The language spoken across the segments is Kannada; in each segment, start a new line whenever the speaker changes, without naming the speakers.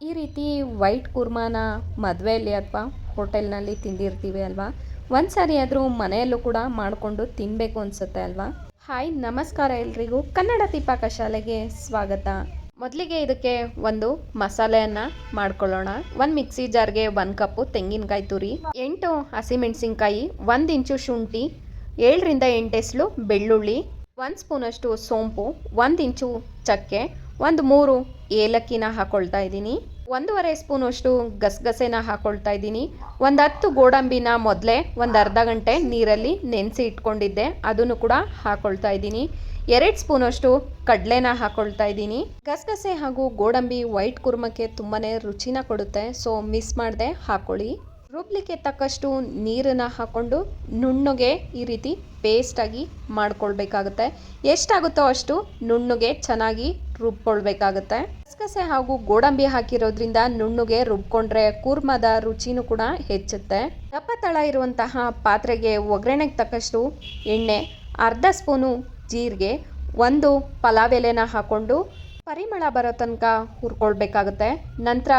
ಈ ರೀತಿ ವೈಟ್ ಕುರ್ಮಾನ ಮದುವೆಯಲ್ಲಿ ಅಥವಾ ಹೋಟೆಲ್ನಲ್ಲಿ ತಿಂದಿರ್ತೀವಿ ಅಲ್ವಾ? ಒಂದು ಸಾರಿ ಆದರೂ ಮನೆಯಲ್ಲೂ ಕೂಡ ಮಾಡಿಕೊಂಡು ತಿನ್ನಬೇಕು ಅನಿಸುತ್ತೆ ಅಲ್ವಾ? ಹಾಯ್, ನಮಸ್ಕಾರ ಎಲ್ರಿಗೂ. ಕನ್ನಡ ತಿಪಾಕ ಶಾಲೆಗೆ ಸ್ವಾಗತ. ಮೊದಲಿಗೆ ಇದಕ್ಕೆ ಒಂದು ಮಸಾಲೆಯನ್ನು ಮಾಡ್ಕೊಳ್ಳೋಣ. ಒಂದು ಮಿಕ್ಸಿ ಜಾರ್ಗೆ ಒಂದು ಕಪ್ಪು ತೆಂಗಿನಕಾಯಿ ತುರಿ, ಎಂಟು ಹಸಿಮೆಣಸಿನ್ಕಾಯಿ, ಒಂದು ಇಂಚು ಶುಂಠಿ, ಏಳರಿಂದ ಎಸಳು ಬೆಳ್ಳುಳ್ಳಿ, ಒಂದು ಸ್ಪೂನಷ್ಟು ಸೋಂಪು, ಒಂದು ಇಂಚು ಚಕ್ಕೆ ಒಂದು ಮೂರು ಏಲಕ್ಕಿನ ಹಾಕೊಳ್ತಾ ಇದ್ದೀನಿ. ಒಂದೂವರೆ ಸ್ಪೂನಷ್ಟು ಗಸಗಸೆನ ಹಾಕ್ಕೊಳ್ತಾ ಇದ್ದೀನಿ. ಒಂದು ಹತ್ತು ಗೋಡಂಬಿನ ಮೊದಲೇ ಒಂದು ಅರ್ಧ ಗಂಟೆ ನೀರಲ್ಲಿ ನೆನೆಸಿ ಇಟ್ಕೊಂಡಿದ್ದೆ. ಅದನ್ನು ಕೂಡ ಹಾಕ್ಕೊಳ್ತಾ ಇದ್ದೀನಿ. ಎರಡು ಸ್ಪೂನಷ್ಟು ಕಡಲೆನ ಹಾಕ್ಕೊಳ್ತಾ ಇದ್ದೀನಿ. ಗಸಗಸೆ ಹಾಗೂ ಗೋಡಂಬಿ ವೈಟ್ ಕುರ್ಮಕ್ಕೆ ತುಂಬಾ ರುಚಿನ ಕೊಡುತ್ತೆ. ಸೊ ಮಿಸ್ ಮಾಡದೆ, ಹಾಕೊಳ್ಳಿ. ರುಬ್ಲಿಕ್ಕೆ ತಕ್ಕಷ್ಟು ನೀರನ್ನು ಹಾಕ್ಕೊಂಡು ನುಣ್ಣಗೆ ಈ ರೀತಿ ಪೇಸ್ಟಾಗಿ ಮಾಡ್ಕೊಳ್ಬೇಕಾಗುತ್ತೆ. ಎಷ್ಟಾಗುತ್ತೋ ಅಷ್ಟು ನುಣ್ಣಗೆ ಚೆನ್ನಾಗಿ ರುಬ್ಕೊಳ್ಬೇಕಾಗುತ್ತೆ. ಗಸಗಸೆ ಹಾಗೂ ಗೋಡಂಬಿ ಹಾಕಿರೋದ್ರಿಂದ ನುಣ್ಣಗೆ ರುಬ್ಕೊಂಡ್ರೆ ಕೂರ್ಮದ ರುಚಿನೂ ಕೂಡ ಹೆಚ್ಚುತ್ತೆ. ದಪ್ಪ ತಳ ಇರುವಂತಹ ಪಾತ್ರೆಗೆ ಒಗ್ಗರಣೆಗೆ ತಕ್ಕಷ್ಟು ಎಣ್ಣೆ, ಅರ್ಧ ಸ್ಪೂನು ಜೀರಿಗೆ, ಒಂದು ಪಲಾವ್ ಎಲೆನ ಹಾಕ್ಕೊಂಡು ಪರಿಮಳ ಬರೋ ತನಕ ಹುರ್ಕೊಳ್ಬೇಕಾಗುತ್ತೆ. ನಂತರ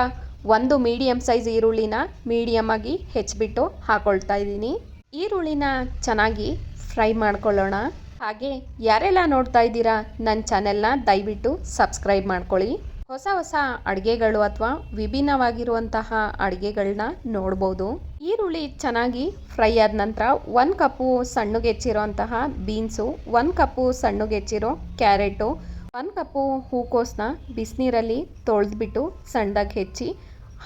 ಒಂದು ಮೀಡಿಯಮ್ ಸೈಜ್ ಈರುಳ್ಳಿನ ಮೀಡಿಯಮ್ ಆಗಿ ಹೆಚ್ಚಿಬಿಟ್ಟು ಹಾಕೊಳ್ತಾ ಇದ್ದೀನಿ. ಈರುಳ್ಳಿನ ಚೆನ್ನಾಗಿ ಫ್ರೈ ಮಾಡ್ಕೊಳ್ಳೋಣ. ಹಾಗೆ ಯಾರೆಲ್ಲ ನೋಡ್ತಾ ಇದ್ದೀರಾ ನನ್ನ ಚಾನೆಲ್ನ ದಯವಿಟ್ಟು ಸಬ್ಸ್ಕ್ರೈಬ್ ಮಾಡ್ಕೊಳ್ಳಿ. ಹೊಸ ಹೊಸ ಅಡುಗೆಗಳು ಅಥವಾ ವಿಭಿನ್ನವಾಗಿರುವಂತಹ ಅಡುಗೆಗಳನ್ನ ನೋಡ್ಬೋದು. ಈರುಳ್ಳಿ ಚೆನ್ನಾಗಿ ಫ್ರೈ ಆದ ನಂತರ ಒಂದು ಕಪ್ಪು ಸಣ್ಣಗೆ ಹೆಚ್ಚಿರೋಂತಹ ಬೀನ್ಸು ಒಂದು ಕಪ್ಪು ಸಣ್ಣಗೆ ಹೆಚ್ಚಿರೋ ಕ್ಯಾರೆಟು ಒಂದು ಕಪ್ಪು ಹೂಕೋಸನ್ನ ಬಿಸಿನೀರಲ್ಲಿ ತೊಳೆದ್ಬಿಟ್ಟು ಸಣ್ಣದಾಗಿ ಹೆಚ್ಚಿ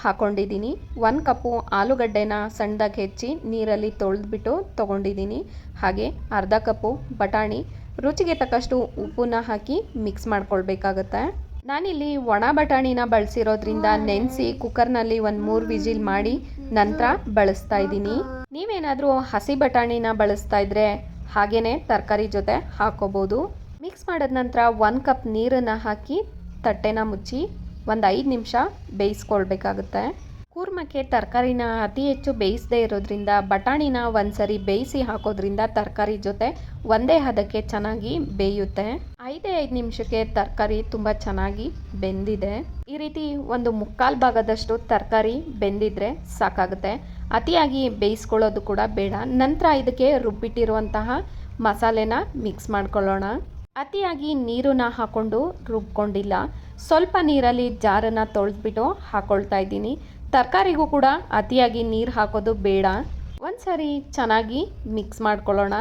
ಹಾಕೊಂಡಿದ್ದೀನಿ. ಒಂದು ಕಪ್ಪು ಆಲೂಗಡ್ಡೆನ ಸಣ್ಣದಾಗಿ ಹೆಚ್ಚಿ ನೀರಲ್ಲಿ ತೊಳೆದ್ಬಿಟ್ಟು ತೊಗೊಂಡಿದ್ದೀನಿ. ಹಾಗೆ ಅರ್ಧ ಕಪ್ಪು ಬಟಾಣಿ, ರುಚಿಗೆ ತಕ್ಕಷ್ಟು ಉಪ್ಪನ್ನ ಹಾಕಿ ಮಿಕ್ಸ್ ಮಾಡ್ಕೊಳ್ಬೇಕಾಗತ್ತೆ. ನಾನಿಲ್ಲಿ ಒಣ ಬಟಾಣಿನ ಬಳಸಿರೋದ್ರಿಂದ ನೆನೆಸಿ ಕುಕ್ಕರ್ನಲ್ಲಿ ಒಂದು ಮೂರು ವಿಜಿಲ್ ಮಾಡಿ ನಂತರ ಬಳಸ್ತಾ ಇದ್ದೀನಿ. ನೀವೇನಾದರೂ ಹಸಿ ಬಟಾಣಿನ ಬಳಸ್ತಾ ಇದ್ರೆ ಹಾಗೇನೆ ತರಕಾರಿ ಜೊತೆ ಹಾಕೋಬೋದು. ಮಿಕ್ಸ್ ಮಾಡಿದ ನಂತರ ಒಂದು ಕಪ್ ನೀರನ್ನು ಹಾಕಿ ತಟ್ಟೆನ ಮುಚ್ಚಿ ಒಂದು ಐದು ನಿಮಿಷ ಬೇಯಿಸ್ಕೊಳ್ಬೇಕಾಗುತ್ತೆ. ಕೂರ್ಮಕ್ಕೆ ತರಕಾರಿನ ಅತಿ ಹೆಚ್ಚು ಬೇಯಿಸದೇ ಇರೋದ್ರಿಂದ, ಬಟಾಣಿನ ಒಂದ್ಸರಿ ಬೇಯಿಸಿ ಹಾಕೋದ್ರಿಂದ ತರಕಾರಿ ಜೊತೆ ಒಂದೇ ಹದಕ್ಕೆ ಚೆನ್ನಾಗಿ ಬೇಯುತ್ತೆ. ಐದೇ ಐದು ನಿಮಿಷಕ್ಕೆ ತರಕಾರಿ ತುಂಬ ಚೆನ್ನಾಗಿ ಬೆಂದಿದೆ. ಈ ರೀತಿ ಒಂದು ಮುಕ್ಕಾಲು ಭಾಗದಷ್ಟು ತರಕಾರಿ ಬೆಂದಿದ್ರೆ ಸಾಕಾಗುತ್ತೆ. ಅತಿಯಾಗಿ ಬೇಯಿಸ್ಕೊಳ್ಳೋದು ಕೂಡ ಬೇಡ. ನಂತರ ಇದಕ್ಕೆ ರುಬ್ಬಿಟ್ಟಿರುವಂತಹ ಮಸಾಲೆನ ಮಿಕ್ಸ್ ಮಾಡ್ಕೊಳ್ಳೋಣ. ಅತಿಯಾಗಿ ನೀರನ್ನ ಹಾಕೊಂಡು ರುಬ್ಕೊಂಡಿಲ್ಲ. ಸ್ವಲ್ಪ ನೀರಲ್ಲಿ ಜಾರನ್ನು ತೊಳೆದ್ಬಿಟ್ಟು ಹಾಕೊಳ್ತಾ ಇದ್ದೀನಿ. ತರಕಾರಿಗೂ ಕೂಡ ಅತಿಯಾಗಿ ನೀರು ಹಾಕೋದು ಬೇಡ. ಒಂದು ಸರಿ ಚೆನ್ನಾಗಿ ಮಿಕ್ಸ್ ಮಾಡ್ಕೊಳ್ಳೋಣ.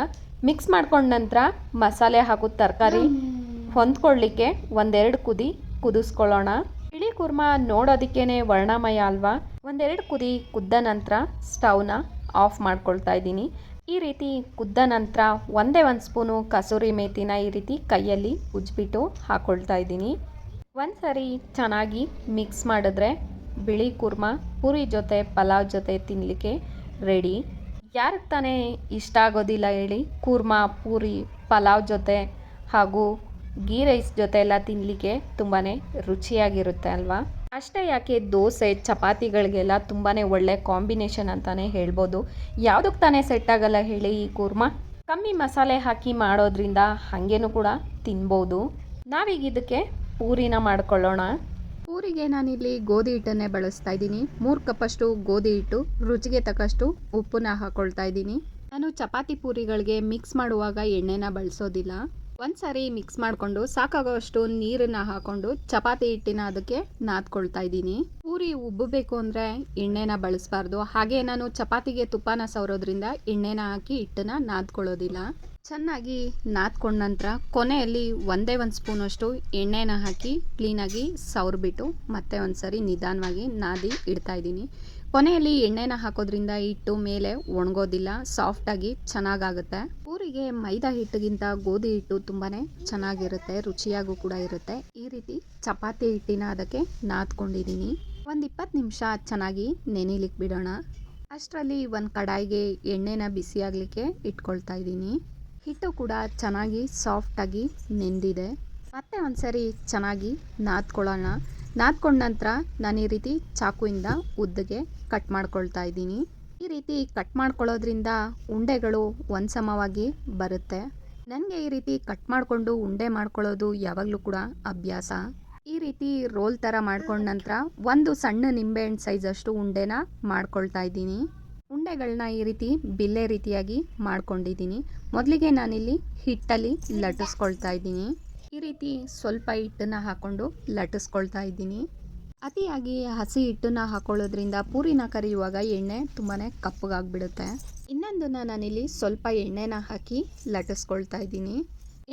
ಮಿಕ್ಸ್ ಮಾಡ್ಕೊಂಡ ನಂತರ ಮಸಾಲೆ ಹಾಗೂ ತರಕಾರಿ ಹೊಂದ್ಕೊಳ್ಳಿಕ್ಕೆ ಒಂದೆರಡು ಕುದಿ ಕುದಿಸ್ಕೊಳ್ಳೋಣ. ಬಿಳಿ ಕುರ್ಮ ನೋಡೋದಕ್ಕೇ ವರ್ಣಮಯ ಅಲ್ವಾ? ಒಂದೆರಡು ಕುದಿ ಕುದ್ದ ನಂತರ ಸ್ಟವ್ನ ಆಫ್ ಮಾಡ್ಕೊಳ್ತಾ ಇದ್ದೀನಿ. ಈ ರೀತಿ ಕುದ್ದ ನಂತರ ಒಂದೇ ಒಂದು ಸ್ಪೂನು ಕಸೂರಿ ಮೇಥಿನ ಈ ರೀತಿ ಕೈಯಲ್ಲಿ ಉಜ್ಬಿಟ್ಟು ಹಾಕೊಳ್ತಾ ಇದ್ದೀನಿ. ಒಂದು ಸರಿ ಚೆನ್ನಾಗಿ ಮಿಕ್ಸ್ ಮಾಡಿದ್ರೆ ಬಿಳಿ ಕುರ್ಮ, ಪೂರಿ ಜೊತೆ, ಪಲಾವ್ ಜೊತೆ ತಿನ್ನಲಿಕ್ಕೆ ರೆಡಿ ಯಾರಿಗೆ ತಾನೇ ಇಷ್ಟ ಆಗೋದಿಲ್ಲ ಹೇಳಿ, ಕೂರ್ಮ, ಪೂರಿ, ಪಲಾವ್ ಜೊತೆ ಹಾಗೂ ಗೀ ರೈಸ್ ಜೊತೆ ಎಲ್ಲ ತಿನ್ನಲಿಕ್ಕೆ ತುಂಬಾ ರುಚಿಯಾಗಿರುತ್ತೆ ಅಲ್ವಾ? ಅಷ್ಟೇ ಯಾಕೆ ದೋಸೆ, ಚಪಾತಿಗಳಿಗೆಲ್ಲ ತುಂಬಾ ಒಳ್ಳೆ ಕಾಂಬಿನೇಷನ್ ಅಂತಲೇ ಹೇಳ್ಬೋದು. ಯಾವುದಕ್ಕೆ ತಾನೇ ಸೆಟ್ ಆಗಲ್ಲ ಹೇಳಿ ಈ ಕೂರ್ಮ? ಕಮ್ಮಿ ಮಸಾಲೆ ಹಾಕಿ ಮಾಡೋದ್ರಿಂದ ಹಾಗೇನೂ ಕೂಡ ತಿನ್ಬೋದು. ನಾವೀಗ ಇದಕ್ಕೆ ಪೂರಿನ ಮಾಡ್ಕೊಳ್ಳೋಣ.
ಪೂರಿಗೆ ನಾನಿಲ್ಲಿ ಗೋಧಿ ಹಿಟ್ಟನ್ನೇ ಬಳಸ್ತಾ ಇದ್ದೀನಿ. ಮೂರು ಕಪ್ಪಷ್ಟು ಗೋಧಿ ಹಿಟ್ಟು, ರುಚಿಗೆ ತಕ್ಕಷ್ಟು ಉಪ್ಪನ್ನ ಹಾಕ್ಕೊಳ್ತಾ ಇದ್ದೀನಿ. ನಾನು ಚಪಾತಿ ಪೂರಿಗಳಿಗೆ ಮಿಕ್ಸ್ ಮಾಡುವಾಗ ಎಣ್ಣೆನ ಬಳಸೋದಿಲ್ಲ. ಒಂದ್ಸಾರಿ ಮಿಕ್ಸ್ ಮಾಡಿಕೊಂಡು ಸಾಕಾಗೋಷ್ಟು ನೀರನ್ನ ಹಾಕೊಂಡು ಚಪಾತಿ ಹಿಟ್ಟಿನ ಅದಕ್ಕೆ ನಾದ್ಕೊಳ್ತಾ ಇದ್ದೀನಿ. ಪೂರಿ ಉಬ್ಬಬೇಕು ಅಂದರೆ ಎಣ್ಣೆನ ಬಳಸಬಾರ್ದು. ಹಾಗೆ ನಾನು ಚಪಾತಿಗೆ ತುಪ್ಪನ ಸವರೋದ್ರಿಂದ ಎಣ್ಣೆನ ಹಾಕಿ ಹಿಟ್ಟನ್ನ ನಾದ್ಕೊಳ್ಳೋದಿಲ್ಲ. ಚೆನ್ನಾಗಿ ನಾದ್ಕೊಂಡ ನಂತರ ಕೊನೆಯಲ್ಲಿ ಒಂದೇ ಒಂದು ಸ್ಪೂನಷ್ಟು ಎಣ್ಣೆನ ಹಾಕಿ ಕ್ಲೀನಾಗಿ ಸವರ್ಬಿಟ್ಟು ಮತ್ತೆ ಒಂದು ಸರಿ ನಿಧಾನವಾಗಿ ನಾದಿ ಇಡ್ತಾ ಇದ್ದೀನಿ. ಕೊನೆಯಲ್ಲಿ ಎಣ್ಣೆನ ಹಾಕೋದ್ರಿಂದ ಹಿಟ್ಟು ಮೇಲೆ ಒಣಗೋದಿಲ್ಲ ಸಾಫ್ಟಾಗಿ ಚೆನ್ನಾಗಾಗುತ್ತೆ. ಪೂರಿಗೆ ಮೈದಾ ಹಿಟ್ಟಿಗಿಂತ ಗೋಧಿ ಹಿಟ್ಟು ತುಂಬಾ ಚೆನ್ನಾಗಿರುತ್ತೆ, ರುಚಿಯಾಗೂ ಕೂಡ ಇರುತ್ತೆ. ಈ ರೀತಿ ಚಪಾತಿ ಹಿಟ್ಟಿನ ಅದಕ್ಕೆ ನಾದ್ಕೊಂಡಿದ್ದೀನಿ. ಒಂದು ಇಪ್ಪತ್ತು ನಿಮಿಷ ಚೆನ್ನಾಗಿ ನೆನಿಲಿಕ್ಕೆ ಬಿಡೋಣ. ಅಷ್ಟರಲ್ಲಿ ಒಂದು ಕಡಾಯಿಗೆ ಎಣ್ಣೆನ ಬಿಸಿಯಾಗಲಿಕ್ಕೆ ಇಟ್ಕೊಳ್ತಾ ಇದ್ದೀನಿ. ಹಿಟ್ಟು ಕೂಡ ಚೆನ್ನಾಗಿ ಸಾಫ್ಟಾಗಿ ನೆಂದಿದೆ. ಮತ್ತೆ ಒಂದ್ಸರಿ ಚೆನ್ನಾಗಿ ನಾದ್ಕೊಳ್ಳೋಣ. ನಾದ್ಕೊಂಡ ನಂತರ ನಾನು ಈ ರೀತಿ ಚಾಕುವಿಂದ ಉದ್ದಗೆ ಕಟ್ ಮಾಡ್ಕೊಳ್ತಾ ಇದ್ದೀನಿ. ಈ ರೀತಿ ಕಟ್ ಮಾಡ್ಕೊಳ್ಳೋದ್ರಿಂದ ಉಂಡೆಗಳು ಒಂದು ಸಮವಾಗಿ ಬರುತ್ತೆ. ನನಗೆ ಈ ರೀತಿ ಕಟ್ ಮಾಡಿಕೊಂಡು ಉಂಡೆ ಮಾಡ್ಕೊಳ್ಳೋದು ಯಾವಾಗಲೂ ಕೂಡ ಅಭ್ಯಾಸ. ಈ ರೀತಿ ರೋಲ್ ಥರ ಮಾಡ್ಕೊಂಡ ನಂತರ ಒಂದು ಸಣ್ಣ ನಿಂಬೆಹಣ್ಣು ಸೈಜ್ ಅಷ್ಟು ಉಂಡೆನ ಮಾಡ್ಕೊಳ್ತಾ ಇದ್ದೀನಿ. ಉಂಡೆಗಳನ್ನ ಈ ರೀತಿ ಬಿಲ್ಲೆ ರೀತಿಯಾಗಿ ಮಾಡ್ಕೊಂಡಿದ್ದೀನಿ. ಮೊದಲಿಗೆ ನಾನಿಲ್ಲಿ ಹಿಟ್ಟಲ್ಲಿ ಲಟ್ಟಿಸ್ಕೊಳ್ತಾ ಇದ್ದೀನಿ. ಈ ರೀತಿ ಸ್ವಲ್ಪ ಹಿಟ್ಟನ್ನು ಹಾಕ್ಕೊಂಡು ಲಟ್ಟಿಸ್ಕೊಳ್ತಾ ಇದ್ದೀನಿ. ಅತಿಯಾಗಿ ಹಸಿ ಹಿಟ್ಟನ್ನು ಹಾಕೊಳ್ಳೋದ್ರಿಂದ ಪೂರಿನ ಕರಿಯುವಾಗ ಎಣ್ಣೆ ತುಂಬಾ ಕಪ್ಪಗಾಗ್ಬಿಡುತ್ತೆ. ಇನ್ನೊಂದನ್ನು ನಾನಿಲ್ಲಿ ಸ್ವಲ್ಪ ಎಣ್ಣೆನ ಹಾಕಿ ಲಟ್ಟಿಸ್ಕೊಳ್ತಾ ಇದ್ದೀನಿ.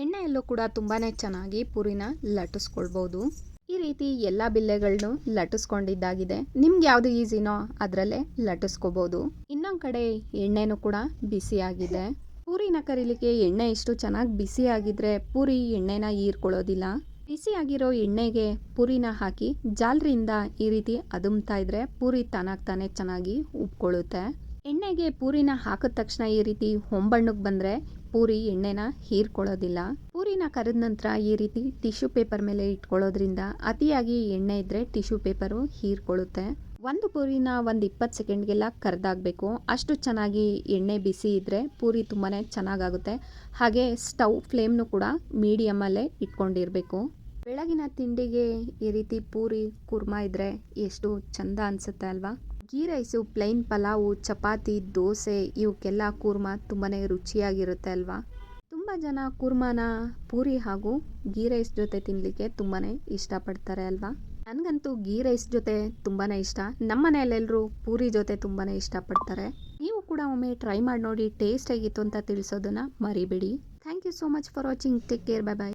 ಎಣ್ಣೆಯಲ್ಲೂ ಕೂಡ ತುಂಬಾ ಚೆನ್ನಾಗಿ ಪೂರಿನ ಲಟ್ಟಿಸ್ಕೊಳ್ಬೋದು. ಈ ರೀತಿ ಎಲ್ಲ ಬಿಲ್ಲೆಗಳನ್ನು ಲಟ್ಟಿಸ್ಕೊಂಡಿದ್ದಾಗಿದೆ. ನಿಮ್ಗೆ ಯಾವುದು ಈಸಿನೋ ಅದರಲ್ಲೇ ಲಟ್ಟಿಸ್ಕೋಬೋದು. ಇನ್ನೊಂದು ಕಡೆ ಎಣ್ಣೆನೂ ಕೂಡ ಬಿಸಿಯಾಗಿದೆ. ಪೂರಿನ ಕರೀಲಿಕ್ಕೆ ಎಣ್ಣೆ ಇಷ್ಟು ಚೆನ್ನಾಗಿ ಬಿಸಿಯಾಗಿದ್ರೆ ಪೂರಿ ಎಣ್ಣೆನ ಹೀರ್ಕೊಳ್ಳೋದಿಲ್ಲ. ಬಿಸಿಯಾಗಿರೋ ಎಣ್ಣೆಗೆ ಪೂರಿನ ಹಾಕಿ ಜಾಲರಿಯಿಂದ ಈ ರೀತಿ ಅದುಮ್ತಾ ಇದ್ರೆ ಪೂರಿ ತಾನಾಗ್ ತಾನೇ ಚೆನ್ನಾಗಿ ಉಬ್ಕೊಳ್ಳುತ್ತೆ ಎಣ್ಣೆಗೆ ಪೂರಿನ ಹಾಕಿದ ತಕ್ಷಣ ಈ ರೀತಿ ಹೊಂಬಣ್ಣಕ್ಕೆ ಬಂದರೆ ಪೂರಿ ಎಣ್ಣೆನ ಹೀರ್ಕೊಳ್ಳೋದಿಲ್ಲ. ಪೂರಿನ ಕರೆದ ನಂತರ ಈ ರೀತಿ ಟಿಶ್ಯೂ ಪೇಪರ್ ಮೇಲೆ ಇಟ್ಕೊಳ್ಳೋದ್ರಿಂದ ಅತಿಯಾಗಿ ಎಣ್ಣೆ ಇದ್ದರೆ ಟಿಶ್ಯೂ ಪೇಪರು ಹೀರ್ಕೊಳ್ಳುತ್ತೆ. ಒಂದು ಪೂರಿನ ಒಂದು ಇಪ್ಪತ್ತು ಸೆಕೆಂಡ್ಗೆಲ್ಲ ಕರೆದಾಗಬೇಕು. ಅಷ್ಟು ಚೆನ್ನಾಗಿ ಎಣ್ಣೆ ಬಿಸಿ ಇದ್ದರೆ ಪೂರಿ ತುಂಬಾ ಚೆನ್ನಾಗಾಗುತ್ತೆ. ಹಾಗೆ ಸ್ಟವ್ ಫ್ಲೇಮ್ನು ಕೂಡ ಮೀಡಿಯಮಲ್ಲೇ ಇಟ್ಕೊಂಡಿರಬೇಕು. ಬೆಳಗಿನ ತಿಂಡಿಗೆ ಈ ರೀತಿ ಪೂರಿ, ಕುರ್ಮಾ ಇದ್ದರೆ ಎಷ್ಟು ಚಂದ ಅನಿಸುತ್ತೆ ಅಲ್ವಾ? ಗೀ ರೈಸು, ಪ್ಲೈನ್ ಪಲಾವು, ಚಪಾತಿ, ದೋಸೆ ಇವಕ್ಕೆಲ್ಲ ಕೂರ್ಮ ತುಂಬಾ ರುಚಿಯಾಗಿರುತ್ತೆ ಅಲ್ವಾ? ತುಂಬ ಜನ ಕೂರ್ಮಾನ ಪೂರಿ ಹಾಗೂ ಗೀ ರೈಸ್ ಜೊತೆ ತಿನ್ನಲಿಕ್ಕೆ ತುಂಬಾ ಇಷ್ಟಪಡ್ತಾರೆ ಅಲ್ವಾ? ನನಗಂತೂ ಗೀ ರೈಸ್ ಜೊತೆ ತುಂಬಾ ಇಷ್ಟ. ನಮ್ಮ ಮನೆಯಲ್ಲೆಲ್ಲರೂ ಪೂರಿ ಜೊತೆ ತುಂಬಾ ಇಷ್ಟಪಡ್ತಾರೆ. ನೀವು ಕೂಡ ಒಮ್ಮೆ ಟ್ರೈ ಮಾಡಿ ನೋಡಿ ಟೇಸ್ಟ್ ಹೇಗಿತ್ತು ಅಂತ ತಿಳಿಸೋದನ್ನು ಮರಿಬೇಡಿ. Thank you so much for watching. Take care. Bye bye.